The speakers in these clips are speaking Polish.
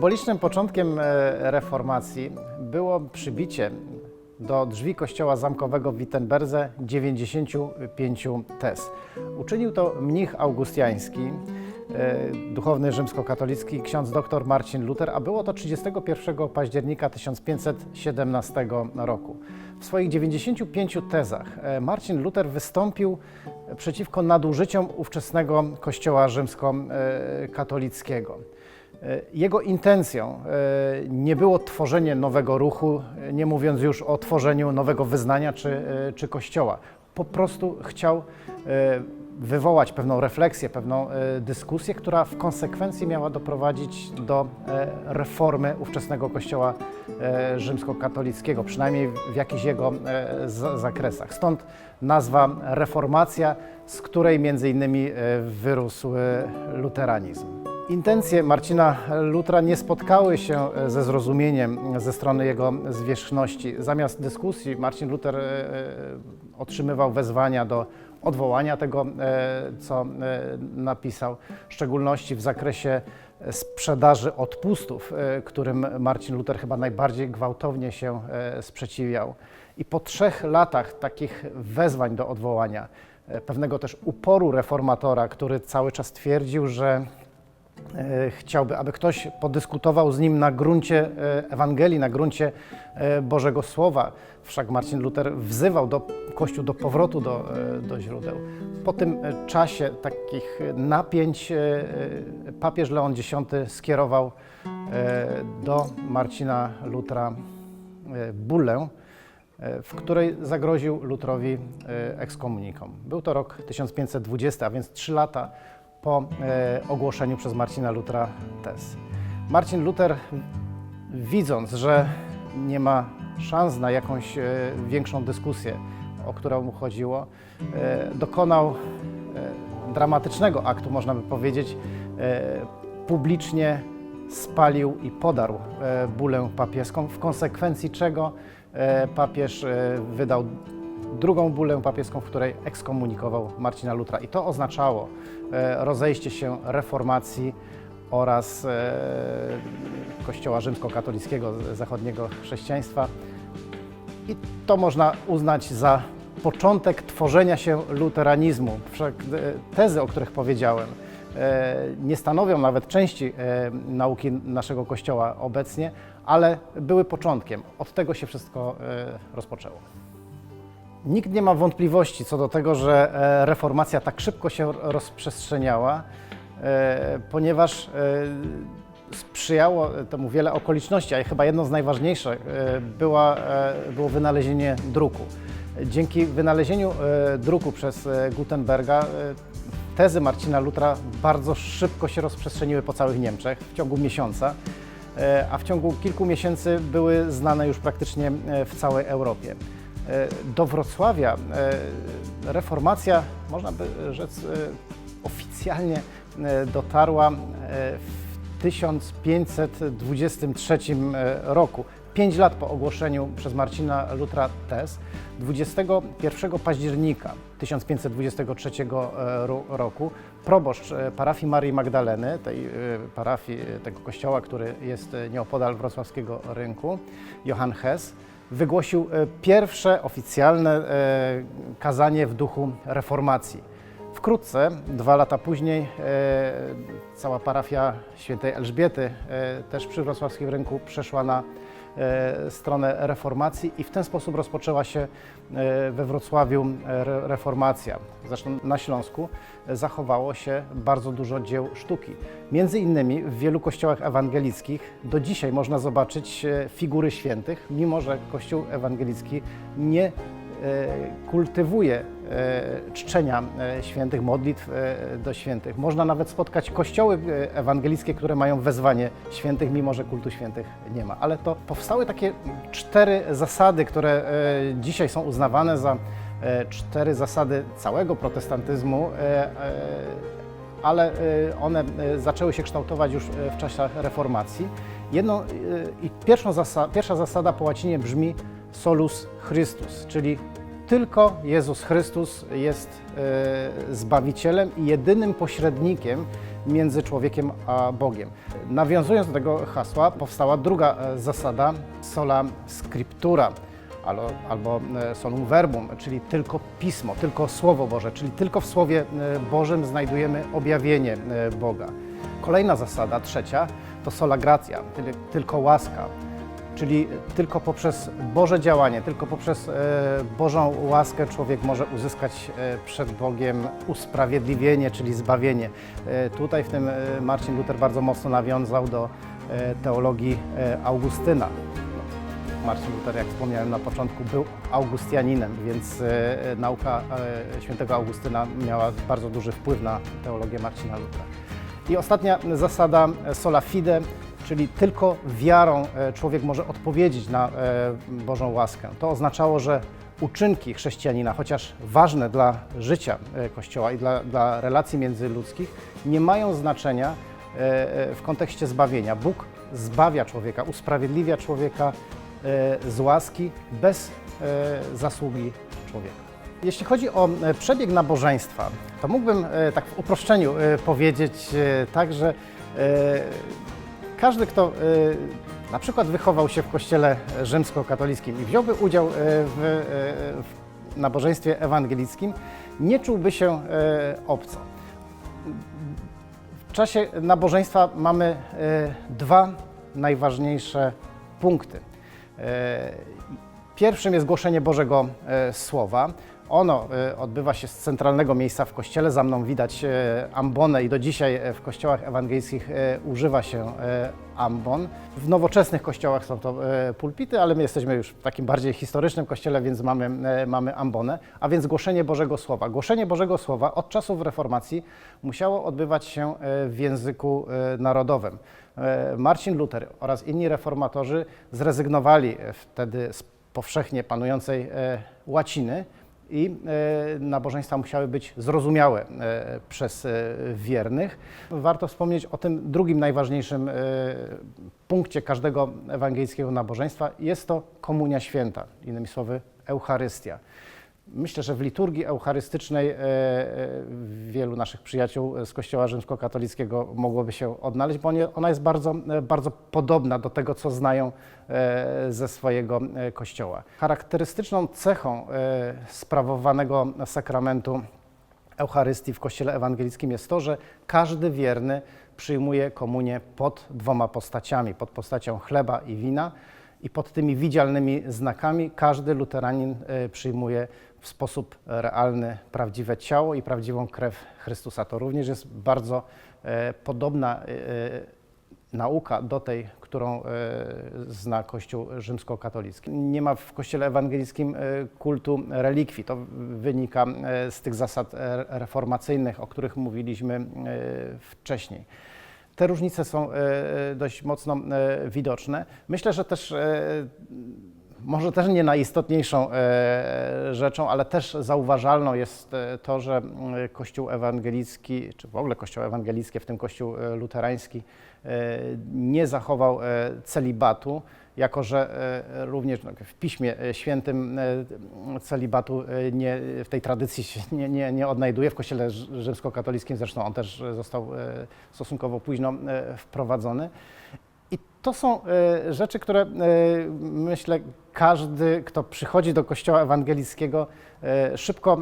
Symbolicznym początkiem e, reformacji było przybicie do drzwi kościoła zamkowego w Wittenberdze 95 tez. Uczynił to mnich augustiański, e, duchowny rzymskokatolicki ksiądz dr Marcin Luther, a było to 31 października 1517 roku. W swoich 95 tezach e, Marcin Luther wystąpił przeciwko nadużyciom ówczesnego kościoła rzymskokatolickiego. E, Jego intencją e, nie było tworzenie nowego ruchu, e, nie mówiąc już o tworzeniu nowego wyznania czy, czy kościoła. Po prostu chciał wywołać pewną refleksję, pewną e, dyskusję, która w konsekwencji miała doprowadzić do e, reformy ówczesnego kościoła e, rzymskokatolickiego, przynajmniej w jakichś jego za- zakresach. Stąd nazwa reformacja, z której między innymi wyrósł luteranizm. Intencje Marcina Lutra nie spotkały się ze zrozumieniem ze strony jego zwierzchności. Zamiast dyskusji Marcin Luther otrzymywał wezwania do odwołania tego, e, co e, napisał, w szczególności w zakresie sprzedaży odpustów, e, którym Marcin Luther chyba najbardziej gwałtownie się sprzeciwiał. I po trzech latach takich wezwań do odwołania, pewnego też uporu reformatora, który cały czas twierdził, że chciałby, aby ktoś podyskutował z nim na gruncie e, Ewangelii, na gruncie e, Bożego Słowa. Wszak Marcin Luther wzywał do, Kościół do powrotu do, e, do źródeł. Po tym e, czasie takich napięć e, e, papież Leon X skierował e, do Marcina Lutra e, bullę, e, w której zagroził Lutrowi e, ekskomuniką. Był to rok 1520, a więc trzy lata po e, ogłoszeniu przez Marcina Lutra tez. Marcin Luther, widząc, że nie ma szans na jakąś e, większą dyskusję, o którą mu chodziło, e, dokonał dramatycznego aktu, można by powiedzieć, publicznie spalił i podarł bulę papieską, w konsekwencji czego papież wydał drugą bulę papieską, w której ekskomunikował Marcina Lutra. I to oznaczało e, rozejście się reformacji oraz e, Kościoła rzymskokatolickiego, zachodniego chrześcijaństwa. I to można uznać za początek tworzenia się luteranizmu. Wszak e, tezy, o których powiedziałem, nie stanowią nawet części nauki naszego Kościoła obecnie, ale były początkiem. Od tego się wszystko rozpoczęło. Nikt nie ma wątpliwości co do tego, że e, reformacja tak szybko się rozprzestrzeniała, e, ponieważ e, sprzyjało temu wiele okoliczności, a chyba jedną z najważniejszych była, było wynalezienie druku. Dzięki wynalezieniu druku przez Gutenberga tezy Marcina Lutra bardzo szybko się rozprzestrzeniły po całych Niemczech w ciągu miesiąca, a w ciągu kilku miesięcy były znane już praktycznie w całej Europie. E, Do Wrocławia e, reformacja, można by rzec, e, oficjalnie dotarła w 1523 roku. Pięć lat po ogłoszeniu przez Marcina Lutra tez, 21 października 1523 ro- roku proboszcz parafii Marii Magdaleny, tej parafii, tego kościoła, który jest nieopodal wrocławskiego rynku, Johann Hess, wygłosił e, pierwsze oficjalne e, kazanie w duchu reformacji. Wkrótce, dwa lata później, e, cała parafia świętej Elżbiety, też przy wrocławskim rynku, przeszła na stronę reformacji i w ten sposób rozpoczęła się e, we Wrocławiu e, re- reformacja. Zresztą na Śląsku e, zachowało się bardzo dużo dzieł sztuki. Między innymi w wielu kościołach ewangelickich do dzisiaj można zobaczyć e, figury świętych, mimo że Kościół ewangelicki nie e, kultywuje e, czczenia e, świętych, modlitw e, do świętych. Można nawet spotkać kościoły e, ewangelickie, które mają wezwanie świętych, mimo że kultu świętych nie ma. Ale to powstały takie cztery zasady, które e, dzisiaj są uznawane za e, cztery zasady całego protestantyzmu, e, e, ale e, one e, zaczęły się kształtować już e, w czasach reformacji. Jedną, e, i pierwsza zasada po łacinie brzmi solus Christus, czyli tylko Jezus Chrystus jest e, Zbawicielem i jedynym pośrednikiem między człowiekiem a Bogiem. Nawiązując do tego hasła, powstała druga e, zasada sola scriptura albo, e, solum verbum, czyli tylko pismo, tylko Słowo Boże, czyli tylko w Słowie Bożym znajdujemy objawienie Boga. Kolejna zasada, trzecia, to sola gratia, tylko łaska, czyli tylko poprzez Boże działanie, tylko poprzez e, Bożą łaskę człowiek może uzyskać e, przed Bogiem usprawiedliwienie, czyli zbawienie. E, Tutaj w tym Marcin Luther bardzo mocno nawiązał do teologii Augustyna. Marcin Luther, jak wspomniałem na początku, był Augustianinem, więc nauka świętego Augustyna miała bardzo duży wpływ na teologię Marcina Lutra. I ostatnia zasada sola fide, czyli tylko wiarą e, człowiek może odpowiedzieć na e, Bożą łaskę. To oznaczało, że uczynki chrześcijanina, chociaż ważne dla życia e, Kościoła i dla, dla relacji międzyludzkich, nie mają znaczenia w kontekście zbawienia. Bóg zbawia człowieka, usprawiedliwia człowieka z łaski bez zasługi człowieka. Jeśli chodzi o przebieg nabożeństwa, to mógłbym tak w uproszczeniu powiedzieć tak, że każdy, kto e, na przykład wychował się w kościele rzymskokatolickim i wziąłby udział e, w, e, w nabożeństwie ewangelickim, nie czułby się obco. W czasie nabożeństwa mamy dwa najważniejsze punkty. Pierwszym jest głoszenie Bożego Słowa. Ono e, odbywa się z centralnego miejsca w kościele. Za mną widać e, ambonę i do dzisiaj e, w kościołach ewangelickich e, używa się ambon. W nowoczesnych kościołach są to pulpity, ale my jesteśmy już w takim bardziej historycznym kościele, więc mamy, mamy ambonę. A więc głoszenie Bożego Słowa. Głoszenie Bożego Słowa od czasów reformacji musiało odbywać się w języku narodowym. Marcin Luther oraz inni reformatorzy zrezygnowali wtedy z powszechnie panującej łaciny i e, nabożeństwa musiały być zrozumiałe e, przez e, wiernych. Warto wspomnieć o tym drugim najważniejszym punkcie każdego ewangelickiego nabożeństwa. Jest to komunia święta, innymi słowy Eucharystia. Myślę, że w liturgii eucharystycznej e, e, wielu naszych przyjaciół z Kościoła Rzymskokatolickiego mogłoby się odnaleźć, bo ona jest bardzo, e, bardzo podobna do tego, co znają ze swojego Kościoła. Charakterystyczną cechą sprawowanego sakramentu Eucharystii w Kościele Ewangelickim jest to, że każdy wierny przyjmuje komunię pod dwoma postaciami, pod postacią chleba i wina i pod tymi widzialnymi znakami każdy luteranin przyjmuje w sposób realny prawdziwe ciało i prawdziwą krew Chrystusa. To również jest bardzo e, podobna e, nauka do tej, którą e, zna Kościół rzymskokatolicki. Nie ma w Kościele ewangelickim e, kultu relikwii. To wynika e, z tych zasad e, reformacyjnych, o których mówiliśmy e, wcześniej. Te różnice są e, dość mocno e, widoczne. Myślę, że też e, może też nie najistotniejszą e, rzeczą, ale też zauważalną jest e, to, że mm, Kościół ewangelicki, czy w ogóle Kościoły ewangelickie, w tym Kościół e, luterański, nie zachował celibatu, jako że również no, w Piśmie Świętym celibatu nie, w tej tradycji się nie, nie, nie odnajduje. W Kościele rz- rzymskokatolickim zresztą on też został stosunkowo późno wprowadzony. To są e, rzeczy, które e, myślę każdy, kto przychodzi do kościoła ewangelickiego, e, szybko,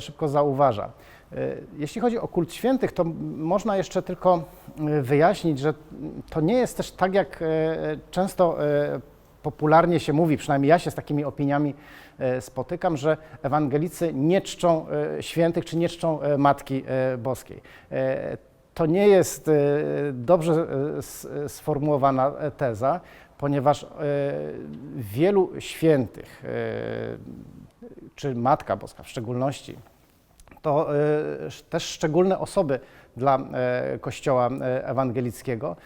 szybko zauważa. Jeśli chodzi o kult świętych, to można jeszcze tylko wyjaśnić, że to nie jest też tak, jak często popularnie się mówi, przynajmniej ja się z takimi opiniami spotykam, że ewangelicy nie czczą świętych czy nie czczą Matki Boskiej. E, To nie jest e, dobrze e, s- sformułowana e, teza, ponieważ e, wielu świętych, e, czy Matka Boska w szczególności, to e, też szczególne osoby dla e, Kościoła e, ewangelickiego,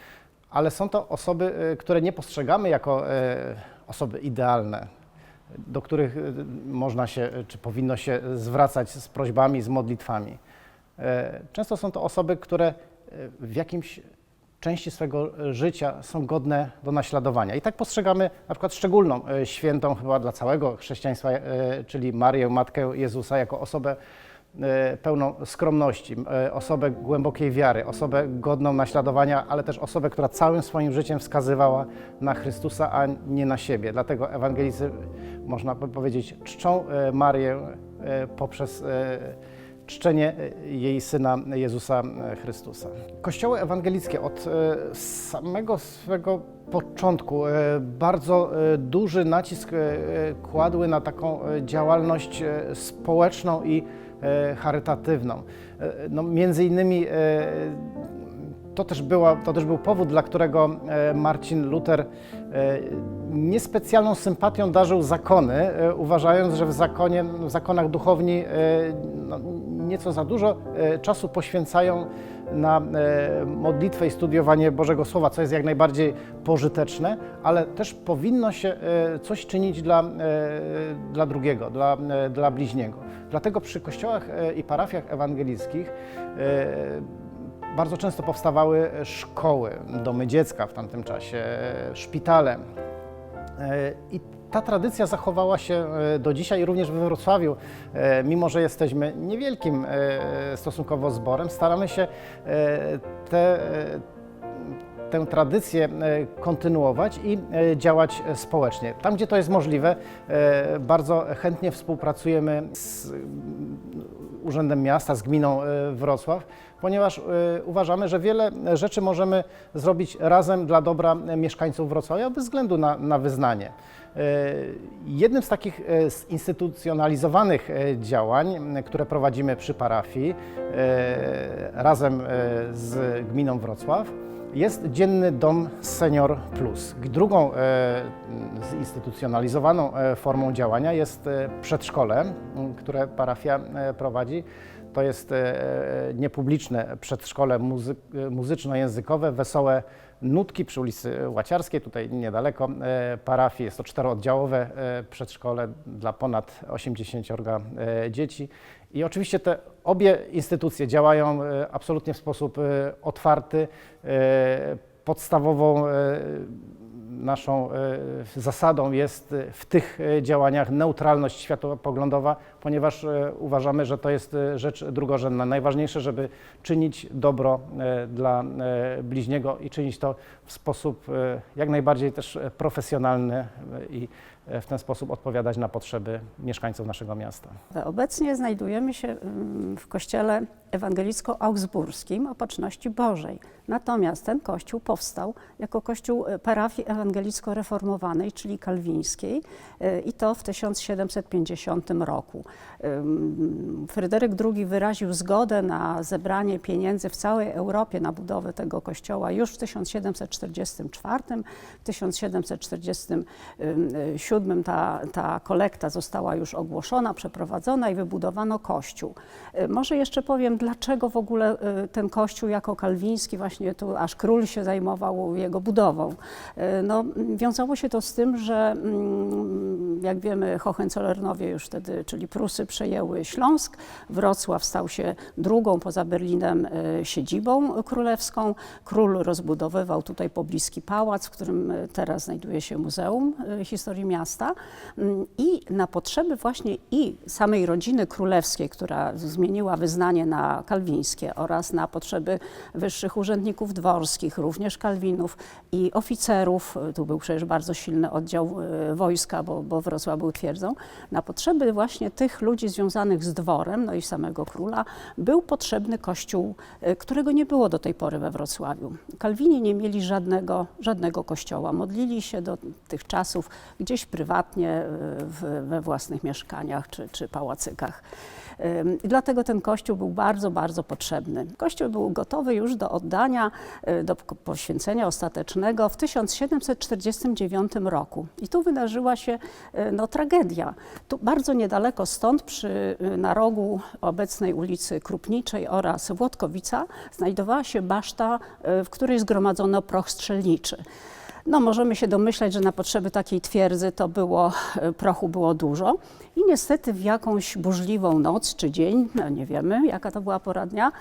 ale są to osoby, e, które nie postrzegamy jako e, osoby idealne, do których e, można się, e, czy powinno się zwracać z prośbami, z modlitwami. E, Często są to osoby, które e, w jakimś części swego życia są godne do naśladowania. I tak postrzegamy na przykład szczególną e, świętą chyba dla całego chrześcijaństwa, e, czyli Marię, Matkę Jezusa, jako osobę e, pełną skromności, e, osobę głębokiej wiary, osobę godną naśladowania, ale też osobę, która całym swoim życiem wskazywała na Chrystusa, a nie na siebie. Dlatego ewangelicy, można powiedzieć, czczą e, Marię e, poprzez e, czczenie e, jej Syna Jezusa e, Chrystusa. Kościoły ewangelickie od e, samego swego początku bardzo duży nacisk kładły na taką działalność społeczną i charytatywną. No, między innymi to też, była, to też był powód, dla którego Marcin Luther niespecjalną sympatią darzył zakony, uważając, że w, zakonie, w zakonach duchowni no, nieco za dużo e, czasu poświęcają na e, modlitwę i studiowanie Bożego Słowa, co jest jak najbardziej pożyteczne, ale też powinno się e, coś czynić dla, dla drugiego, dla, dla bliźniego. Dlatego przy kościołach i parafiach ewangelickich bardzo często powstawały szkoły, domy dziecka w tamtym czasie, szpitale. I ta tradycja zachowała się e, do dzisiaj również we Wrocławiu. E, Mimo, że jesteśmy niewielkim e, stosunkowo zborem, staramy się te, tę tradycję kontynuować i działać społecznie. Tam, gdzie to jest możliwe, bardzo chętnie współpracujemy z mm, Urzędem Miasta, z gminą Wrocław, ponieważ uważamy, że wiele rzeczy możemy zrobić razem dla dobra mieszkańców Wrocławia bez względu na, na wyznanie. E, Jednym z takich e, zinstytucjonalizowanych e, działań, które prowadzimy przy parafii razem z gminą Wrocław, jest Dzienny Dom Senior Plus. Drugą zinstytucjonalizowaną formą działania jest przedszkole, które parafia prowadzi. To jest niepubliczne przedszkole muzy muzyczno-językowe, wesołe nutki przy ulicy Łaciarskiej, tutaj niedaleko e, parafii. Jest to czterooddziałowe e, przedszkole dla ponad 80 e, dzieci. I oczywiście te obie instytucje działają absolutnie w sposób otwarty. Podstawową naszą e, zasadą jest e, w tych e, działaniach neutralność światopoglądowa, ponieważ uważamy, że to jest rzecz drugorzędna. Najważniejsze, żeby czynić dobro dla bliźniego i czynić to w sposób jak najbardziej też profesjonalny i w ten sposób odpowiadać na potrzeby mieszkańców naszego miasta. Obecnie znajdujemy się mm, w kościele ewangelicko-augsburskim Opatrzności Bożej. Natomiast ten kościół powstał jako kościół e, parafii ewangelicko-reformowanej, czyli kalwińskiej e, i to w 1750 roku. Fryderyk II wyraził zgodę na zebranie pieniędzy w całej Europie na budowę tego kościoła już w 1744. W 1747 ta, ta kolekta została już ogłoszona, przeprowadzona i wybudowano kościół. Może jeszcze powiem, dlaczego w ogóle ten kościół jako kalwiński, właśnie tu aż król się zajmował jego budową. Y, No, wiązało się to z tym, że mm, jak wiemy Hohenzollernowie już wtedy, czyli Prusy przejęły Śląsk, Wrocław stał się drugą poza Berlinem y, siedzibą królewską. Król rozbudowywał tutaj pobliski pałac, w którym y, teraz znajduje się Muzeum Historii Miasta Mm, i na potrzeby właśnie i samej rodziny królewskiej, która zmieniła wyznanie na kalwińskie oraz na potrzeby wyższych urzędników dworskich, również kalwinów i oficerów, tu był przecież bardzo silny oddział y, wojska, bo, bo Wrocław był twierdzą, na potrzeby właśnie tych ludzi związanych z dworem, no i samego króla, był potrzebny kościół, y, którego nie było do tej pory we Wrocławiu. Kalwini nie mieli żadnego, żadnego kościoła, modlili się do tych czasów gdzieś prywatnie y, w, we własnych mieszkaniach czy, czy pałacykach. I dlatego ten kościół był bardzo, bardzo potrzebny. Kościół był gotowy już do oddania, y, do poświęcenia ostatecznego w 1749 roku. I tu wydarzyła się y, no, tragedia. Tu bardzo niedaleko stąd, przy, y, na rogu obecnej ulicy Krupniczej oraz Włodkowica, znajdowała się baszta, w której zgromadzono proch strzelniczy. No, możemy się domyślać, że na potrzeby takiej twierdzy to było, e, prochu było dużo. I niestety w jakąś burzliwą noc czy dzień, no nie wiemy jaka to była pora dnia,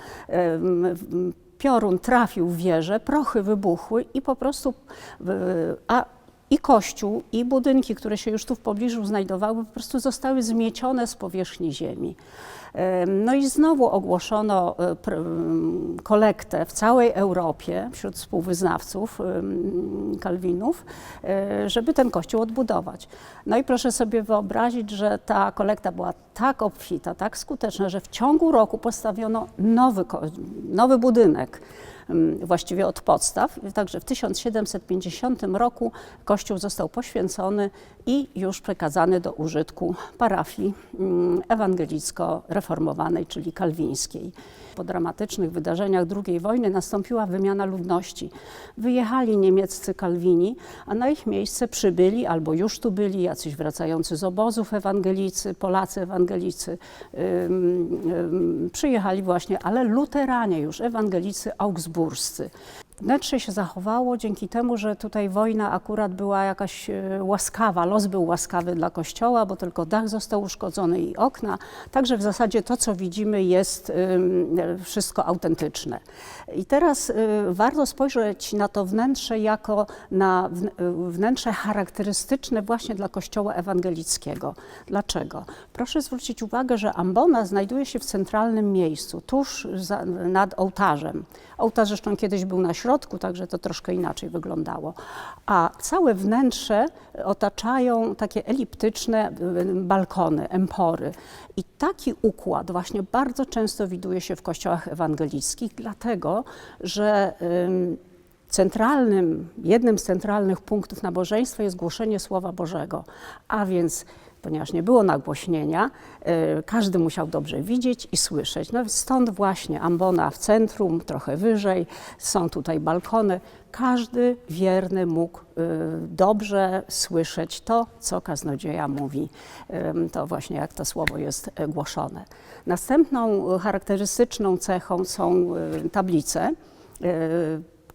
piorun trafił w wieżę, prochy wybuchły i po prostu, a i kościół, i budynki, które się już tu w pobliżu znajdowały, po prostu zostały zmiecione z powierzchni ziemi. Em, No i znowu ogłoszono e, kolektę w całej Europie wśród współwyznawców Kalwinów, e, żeby ten kościół odbudować. No i proszę sobie wyobrazić, że ta kolekta była tak obfita, tak skuteczna, że w ciągu roku postawiono nowy, nowy budynek właściwie od podstaw. Także w 1750 roku kościół został poświęcony i już przekazany do użytku parafii mm, ewangelicko-reformowanej, czyli kalwińskiej. Po dramatycznych wydarzeniach II wojny nastąpiła wymiana ludności. Wyjechali niemieccy kalwini, a na ich miejsce przybyli albo już tu byli jacyś wracający z obozów ewangelicy, Polacy ewangelicy. Przyjechali właśnie, ale luteranie już, ewangelicy augsburscy. Wnętrze się zachowało dzięki temu, że tutaj wojna akurat była jakaś e, łaskawa, los był łaskawy dla kościoła, bo tylko dach został uszkodzony i okna. Także w zasadzie to, co widzimy, jest wszystko autentyczne. I teraz y, warto spojrzeć na to wnętrze jako na y, wnętrze charakterystyczne właśnie dla kościoła ewangelickiego. Dlaczego? Proszę zwrócić uwagę, że ambona znajduje się w centralnym miejscu, tuż za, nad ołtarzem. Ołtarz zresztą kiedyś był na środku, także to troszkę inaczej wyglądało. A całe wnętrze otaczają takie eliptyczne y, balkony, empory. I taki układ właśnie bardzo często widuje się w kościołach ewangelickich, dlatego że centralnym, jednym z centralnych punktów nabożeństwa jest głoszenie Słowa Bożego, a więc ponieważ nie było nagłośnienia, y, każdy musiał dobrze widzieć i słyszeć. No stąd właśnie ambona w centrum, trochę wyżej, są tutaj balkony. Każdy wierny mógł y, dobrze słyszeć to, co kaznodzieja mówi. To właśnie jak to słowo jest y, głoszone. Następną charakterystyczną cechą są tablice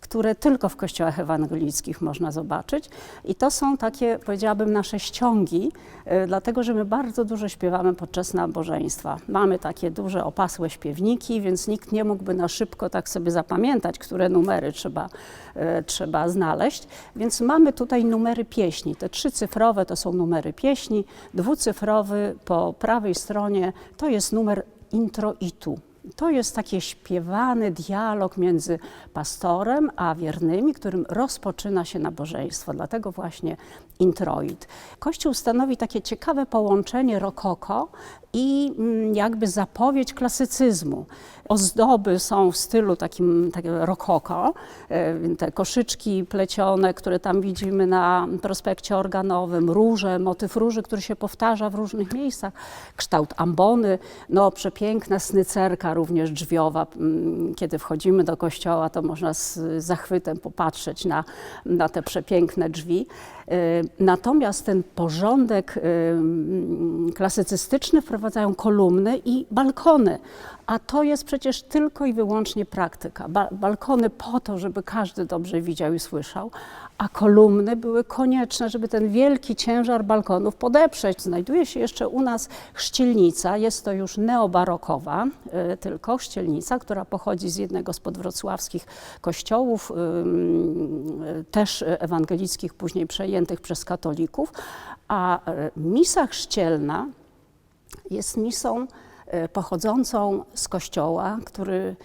które tylko w kościołach ewangelickich można zobaczyć. I to są takie, powiedziałabym, nasze ściągi, y, dlatego że my bardzo dużo śpiewamy podczas nabożeństwa. Mamy takie duże, opasłe śpiewniki, więc nikt nie mógłby na szybko tak sobie zapamiętać, które numery trzeba, y, trzeba znaleźć. Więc mamy tutaj numery pieśni. Te trzycyfrowe to są numery pieśni, dwucyfrowy po prawej stronie to jest numer introitu. To jest taki śpiewany dialog między pastorem a wiernymi, którym rozpoczyna się nabożeństwo. Dlatego właśnie introit. Kościół stanowi takie ciekawe połączenie rokoko i mm, jakby zapowiedź klasycyzmu. Ozdoby są w stylu takim, takiego rokoko. E, Te koszyczki plecione, które tam widzimy na prospekcie organowym, róże, motyw róży, który się powtarza w różnych miejscach, kształt ambony, no przepiękna snycerka również drzwiowa. Mm, Kiedy wchodzimy do kościoła, to można z zachwytem popatrzeć na, na te przepiękne drzwi. E, Natomiast ten porządek ym, klasycystyczny wprowadzają kolumny i balkony, a to jest przecież tylko i wyłącznie praktyka. Ba balkony po to, żeby każdy dobrze widział i słyszał, a kolumny były konieczne, żeby ten wielki ciężar balkonów podeprzeć. Znajduje się jeszcze u nas chrzcielnica, jest to już neobarokowa, y, tylko chrzcielnica, która pochodzi z jednego z podwrocławskich kościołów, ym, y, też ewangelickich, później przejętych przez katolików, a y, misa chrzcielna jest misą y, pochodzącą z kościoła, który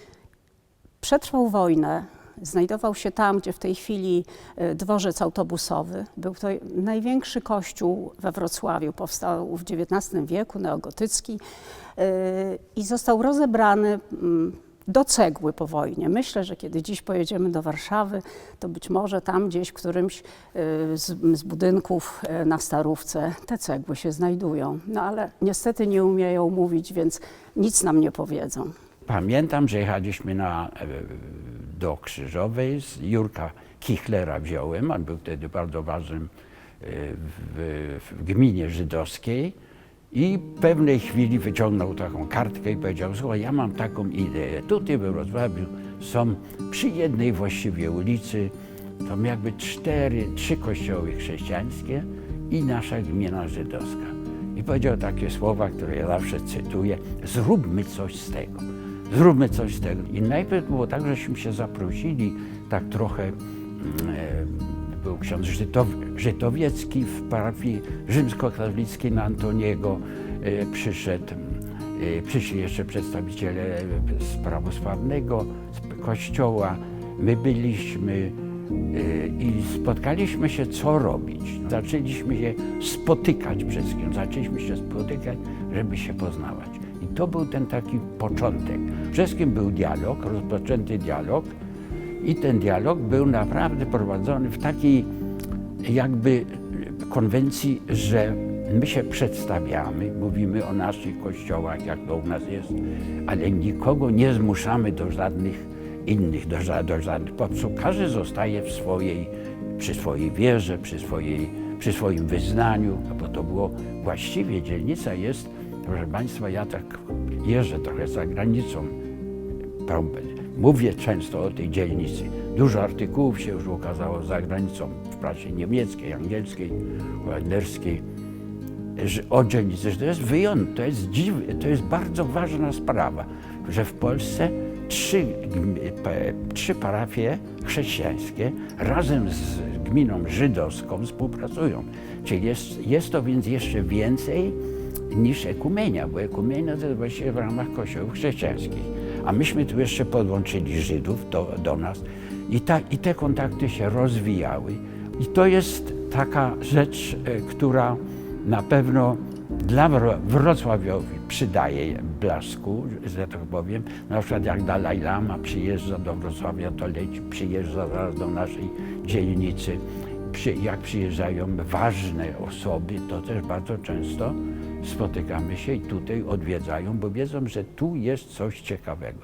przetrwał wojnę, znajdował się tam, gdzie w tej chwili y, dworzec autobusowy. Był to największy kościół we Wrocławiu, powstał w XIX wieku, neogotycki y, i został rozebrany mm, do cegły po wojnie. Myślę, że kiedy dziś pojedziemy do Warszawy, to być może tam gdzieś w którymś y, z, z budynków y, na Starówce te cegły się znajdują. No ale niestety nie umieją mówić, więc nic nam nie powiedzą. Pamiętam, że jechaliśmy na, e, do Krzyżowej, z Jurka Kichlera wziąłem, on był wtedy bardzo ważnym e, w, w gminie żydowskiej i pewnej chwili wyciągnął taką kartkę i powiedział, słuchaj, ja mam taką ideę, tutaj we Wrocławiu są przy jednej właściwie ulicy, są jakby cztery, trzy kościoły chrześcijańskie i nasza gmina żydowska. I powiedział takie słowa, które ja zawsze cytuję, zróbmy coś z tego zróbmy coś z tego. I najpierw było tak, żeśmy się zaprosili tak trochę mm, e, był ksiądz Żytow, Żytowiecki w parafii rzymskokatolickiej na Antoniego. E, Przyszedł, e, przyszli jeszcze przedstawiciele z prawosławnego z kościoła. My byliśmy e, i spotkaliśmy się, co robić. Zaczęliśmy się spotykać przede wszystkim, zaczęliśmy się spotykać, żeby się poznawać. I to był ten taki początek. Wszystkim był dialog, rozpoczęty dialog i ten dialog był naprawdę prowadzony w takiej jakby konwencji, że my się przedstawiamy, mówimy o naszych kościołach, jak to u nas jest, ale nikogo nie zmuszamy do żadnych innych, do, do żadnych. Po prostu każdy zostaje w swojej, przy swojej wierze, przy, swojej, przy swoim wyznaniu, no bo to było właściwie dzielnica jest, proszę Państwa, ja tak jeżdżę trochę za granicą, Mówię często o tej dzielnicy. Dużo artykułów się już ukazało za granicą, w prasie niemieckiej, angielskiej, holenderskiej, że o dzielnicy, że to jest wyjątek, to jest dziw, to jest bardzo ważna sprawa, że w Polsce trzy, trzy parafie chrześcijańskie razem z gminą żydowską współpracują. Czyli jest, jest to więc jeszcze więcej niż ekumenia, bo ekumenia to jest właściwie w ramach kościołów chrześcijańskich. A myśmy tu jeszcze podłączyli Żydów do, do nas i, ta, i te kontakty się rozwijały. I to jest taka rzecz, e, która na pewno dla Wro- Wrocławiowi przydaje blasku, że tak powiem. Na przykład jak Dalaj Lama przyjeżdża do Wrocławia, to leci, przyjeżdża zaraz do naszej dzielnicy. Jak przyjeżdżają ważne osoby, to też bardzo często spotykamy się i tutaj odwiedzają, bo wiedzą, że tu jest coś ciekawego.